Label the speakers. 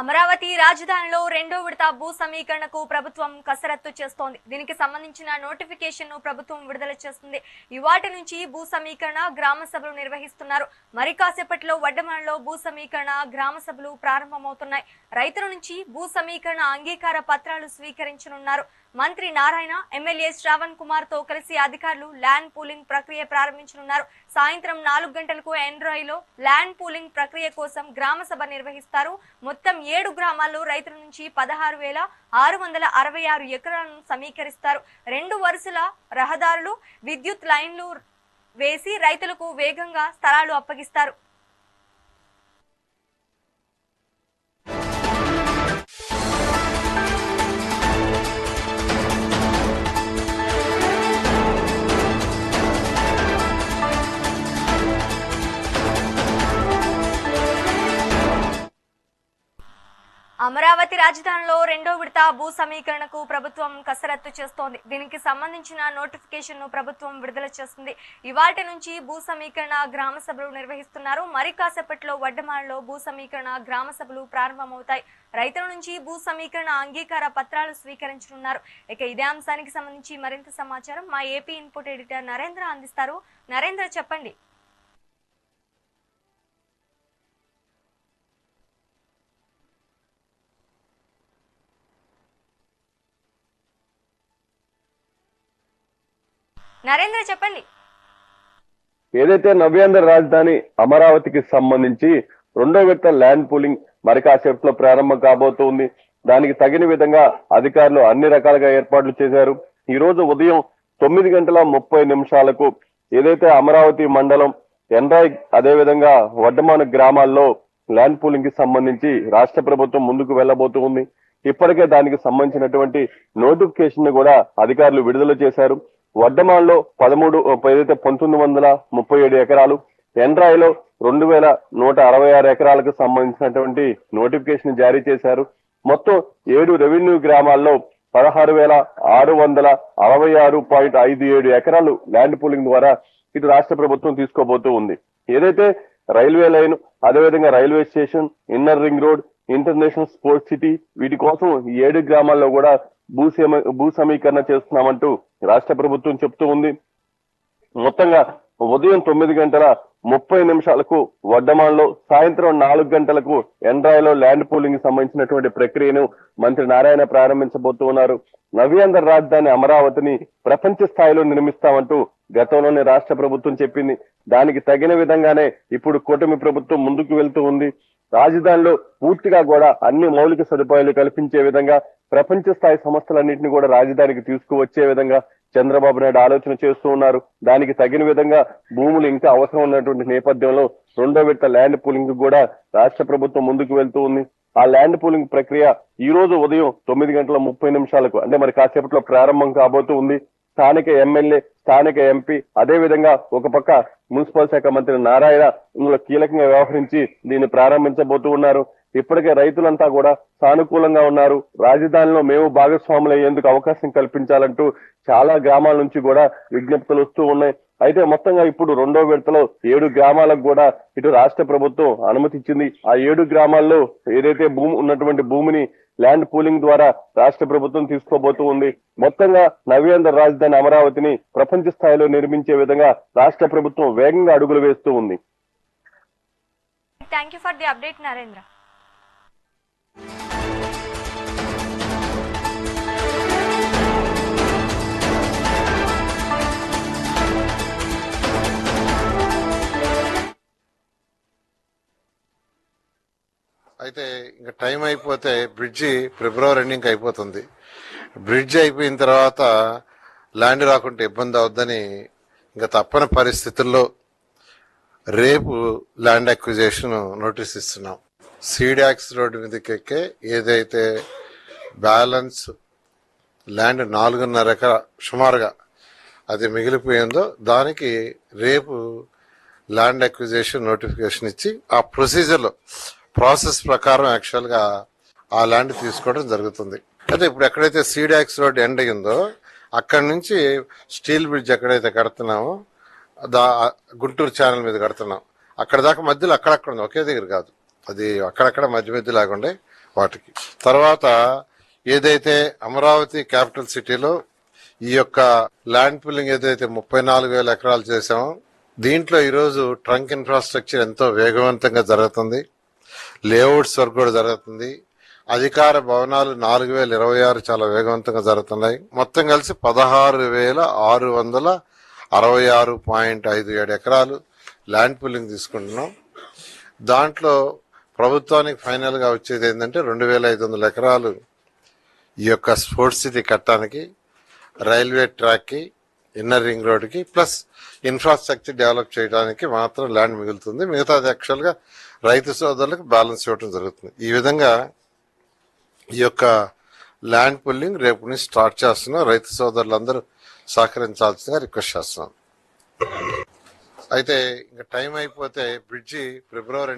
Speaker 1: అమరావతి రాజధానిలో రెండో విడత భూ సమీకరణకు ప్రభుత్వం కసరత్తు చేస్తోంది. దీనికి సంబంధించిన నోటిఫికేషన్ను ప్రభుత్వం విడుదల చేస్తుంది. ఇవాటి నుంచి భూ సమీకరణ గ్రామ సభలు నిర్వహిస్తున్నారు. మరి కాసేపట్లో వడ్డమలలో భూ సమీకరణ గ్రామ సభలు ప్రారంభమవుతున్నాయి. రైతుల నుంచి భూ సమీకరణ అంగీకార పత్రాలు స్వీకరించనున్నారు. మంత్రి నారాయణ ఎమ్మెల్యే శ్రావణ్ కుమార్తో కలిసి అధికారులు ల్యాండ్ పూలింగ్ ప్రక్రియ ప్రారంభించనున్నారు. సాయంత్రం నాలుగు గంటలకు ఎండ్రాయిలో ల్యాండ్ పూలింగ్ ప్రక్రియ కోసం గ్రామ సభ నిర్వహిస్తారు. మొత్తం ఏడు గ్రామాల్లో రైతుల నుంచి పదహారు వేల ఆరు వందల అరవై ఆరు ఎకరాలను సమీకరిస్తారు. రెండు వరుసల రహదారులు విద్యుత్ లైన్లు వేసి రైతులకు వేగంగా స్థలాలు అప్పగిస్తారు. అమరావతి రాజధానిలో రెండో విడత భూ సమీకరణకు ప్రభుత్వం కసరత్తు చేస్తోంది. దీనికి సంబంధించిన నోటిఫికేషన్ను ప్రభుత్వం విడుదల చేస్తుంది. ఇవాటి నుంచి భూ సమీకరణ గ్రామ సభలు నిర్వహిస్తున్నారు. మరి కాసేపట్లో వడ్డమాలలో భూ సమీకరణ గ్రామ సభలు ప్రారంభమవుతాయి. రైతుల నుంచి భూ సమీకరణ అంగీకార పత్రాలు స్వీకరించనున్నారు. ఇక ఇదే అంశానికి సంబంధించి మరింత సమాచారం మా ఏపీ ఇన్పుట్ ఎడిటర్ నరేంద్ర అందిస్తారు. నరేంద్ర చెప్పండి. నరేంద్ర చెప్పండి.
Speaker 2: ఏదైతే నవ్యాంధ్ర రాజధాని అమరావతికి సంబంధించి రెండో విడత ల్యాండ్ పూలింగ్ మరి కాసేపట్లో ప్రారంభం కాబోతోంది. దానికి తగిన విధంగా అధికారులు అన్ని రకాలుగా ఏర్పాట్లు చేశారు. ఈ రోజు ఉదయం తొమ్మిది గంటల ముప్పై నిమిషాలకు ఏదైతే అమరావతి మండలం ఎండ్రాయ్ అదే విధంగా వడ్డమాన గ్రామాల్లో ల్యాండ్ పూలింగ్కి సంబంధించి రాష్ట్ర ప్రభుత్వం ముందుకు వెళ్ళబోతూ ఉంది ఇప్పటికే దానికి సంబంధించినటువంటి నోటిఫికేషన్ కూడా అధికారులు విడుదల చేశారు. వడ్డమాన్లో పదమూడు ఏదైతే పంతొమ్మిది వందల ముప్పై ఏడు ఎకరాలు ఎండ్రాయిలో రెండు వేల నూట అరవై ఆరు ఎకరాలకు సంబంధించినటువంటి నోటిఫికేషన్ జారీ చేశారు. మొత్తం ఏడు రెవెన్యూ గ్రామాల్లో పదహారు వేల ఆరు వందల అరవై ఆరు పాయింట్ ఐదు ఏడు ఎకరాలు ల్యాండ్ పూలింగ్ ద్వారా ఇటు రాష్ట్ర ప్రభుత్వం తీసుకోబోతూ ఉంది. ఏదైతే రైల్వే లైన్ అదేవిధంగా railway station inner ring road international sports city వీటి కోసం ఈ ఏడు గ్రామాల్లో కూడా భూ భూ సమీకరణ చేస్తున్నామంటూ రాష్ట్ర ప్రభుత్వం చెప్తూ ఉంది. మొత్తంగా ఉదయం తొమ్మిది గంటల ముప్పై నిమిషాలకు వడ్డమాన్లో సాయంత్రం నాలుగు గంటలకు ఎండ్రాయ్లో ల్యాండ్ పూలింగ్ సంబంధించినటువంటి ప్రక్రియను మంత్రి నారాయణ ప్రారంభించబోతూ ఉన్నారు. నవ్యాంధ్ర రాజధాని అమరావతిని ప్రపంచ స్థాయిలో నిర్మిస్తామంటూ గతంలోనే రాష్ట్ర ప్రభుత్వం చెప్పింది. దానికి తగిన విధంగానే ఇప్పుడు కూటమి ప్రభుత్వం ముందుకు వెళ్తూ ఉంది. రాజధానిలో పూర్తిగా కూడా అన్ని మౌలిక సదుపాయాలు కల్పించే విధంగా ప్రపంచ స్థాయి సంస్థలన్నింటినీ కూడా రాజధానికి తీసుకువచ్చే విధంగా చంద్రబాబు నాయుడు ఆలోచన చేస్తూ ఉన్నారు. దానికి తగిన విధంగా భూములు ఇంకా అవసరం ఉన్నటువంటి నేపథ్యంలో రెండో విడత ల్యాండ్ పూలింగ్ కూడా రాష్ట్ర ప్రభుత్వం ముందుకు వెళ్తూ ఉంది. ఆ ల్యాండ్ పూలింగ్ ప్రక్రియ ఈ రోజు ఉదయం తొమ్మిది గంటల ముప్పై నిమిషాలకు అంటే మరి కాసేపట్లో ప్రారంభం కాబోతూ ఉంది. స్థానిక ఎమ్మెల్యే స్థానిక ఎంపీ అదే విధంగా ఒక పక్క మున్సిపల్ శాఖ మంత్రి నారాయణ ఇందులో కీలకంగా వ్యవహరించి దీన్ని ప్రారంభించబోతూ ఉన్నారు. ఇప్పటికే రైతులంతా కూడా సానుకూలంగా ఉన్నారు. రాజధానిలో మేము భాగస్వాములు అయ్యేందుకు అవకాశం కల్పించాలంటూ చాలా గ్రామాల నుంచి కూడా విజ్ఞప్తులు వస్తూ ఉన్నాయి. అయితే మొత్తంగా ఇప్పుడు రెండో విడతలో ఏడు గ్రామాలకు కూడా ఇటు రాష్ట్ర ప్రభుత్వం అనుమతి ఇచ్చింది ఆ ఏడు గ్రామాల్లో ఏదైతే భూమి ఉన్నటువంటి భూమిని ల్యాండ్ పూలింగ్ ద్వారా రాష్ట్ర ప్రభుత్వం తీసుకోబోతూ ఉంది. మొత్తంగా నవ్యాంధ్ర రాజధాని అమరావతిని ప్రపంచ స్థాయిలో నిర్మించే విధంగా రాష్ట్ర ప్రభుత్వం వేగంగా అడుగులు వేస్తూ ఉంది.
Speaker 1: Thank you for the update Narendra
Speaker 3: అయితే ఇంకా టైం అయిపోతే బ్రిడ్జి ఫిబ్రవరి ఎండింగ్ అయిపోతుంది. బ్రిడ్జ్ అయిపోయిన తర్వాత ల్యాండ్ రాకుంటే ఇబ్బంది అవుద్దని ఇంకా తప్పని పరిస్థితుల్లో రేపు ల్యాండ్ అక్విజేషన్ నోటీస్ ఇస్తున్నాం. సీడాక్స్ రోడ్డు మీదకి ఎక్కే ఏదైతే బ్యాలెన్స్ ల్యాండ్ నాలుగున్నర ఎకరా సుమారుగా అది మిగిలిపోయిందో దానికి రేపు ల్యాండ్ అక్విజేషన్ నోటిఫికేషన్ ఇచ్చి ఆ ప్రొసీజర్లో ప్రాసెస్ ప్రకారం యాక్చువల్గా ఆ ల్యాండ్ తీసుకోవడం జరుగుతుంది. అయితే ఇప్పుడు ఎక్కడైతే సీడాక్స్ రోడ్ ఎండ్ అయ్యిందో అక్కడి నుంచి స్టీల్ బ్రిడ్జ్ ఎక్కడైతే కడుతున్నామో దా గుంటూరు ఛానల్ మీద కడుతున్నాం. అక్కడ దాకా మధ్యలో అక్కడక్కడ ఉంది ఒకే దగ్గర కాదు. అది అక్కడక్కడ మధ్య మధ్య ఉండే వాటికి. తర్వాత ఏదైతే అమరావతి క్యాపిటల్ సిటీలో ఈ యొక్క ల్యాండ్ పుల్లింగ్ ఏదైతే ముప్పై నాలుగు వేల ఎకరాలు చేసామో దీంట్లో ఈరోజు ట్రంక్ ఇన్ఫ్రాస్ట్రక్చర్ ఎంతో వేగవంతంగా జరుగుతుంది. లేఅవుట్స్ వర్క్ కూడా జరుగుతుంది. అధికార భవనాలు నాలుగు వేల ఇరవై ఆరు చాలా వేగవంతంగా జరుగుతున్నాయి. మొత్తం కలిసి పదహారు వేల ఆరు వందల అరవై ఆరు పాయింట్ ఐదు ఏడు ఎకరాలు ల్యాండ్ పుల్లింగ్ తీసుకుంటున్నాం. దాంట్లో ప్రభుత్వానికి ఫైనల్గా వచ్చేది ఏంటంటే రెండు వేల ఐదు వందల ఎకరాలు ఈ యొక్క స్పోర్ట్స్ సిటీ కట్టడానికి రైల్వే ట్రాక్కి ఇన్నర్ రింగ్ రోడ్కి ప్లస్ ఇన్ఫ్రాస్ట్రక్చర్ డెవలప్ చేయడానికి మాత్రం ల్యాండ్ మిగులుతుంది. మిగతాది యాక్చువల్గా రైతు సోదరులకు బ్యాలెన్స్ ఇవ్వడం జరుగుతుంది. ఈ విధంగా ఈ యొక్క ల్యాండ్ పుల్లింగ్ రేపు నుంచి స్టార్ట్ చేస్తున్నాం. రైతు సోదరులందరూ సహకరించాల్సిందిగా రిక్వెస్ట్ చేస్తున్నాం. అయితే ఇంకా టైం అయిపోతే బ్రిడ్జి ఫిబ్రవరి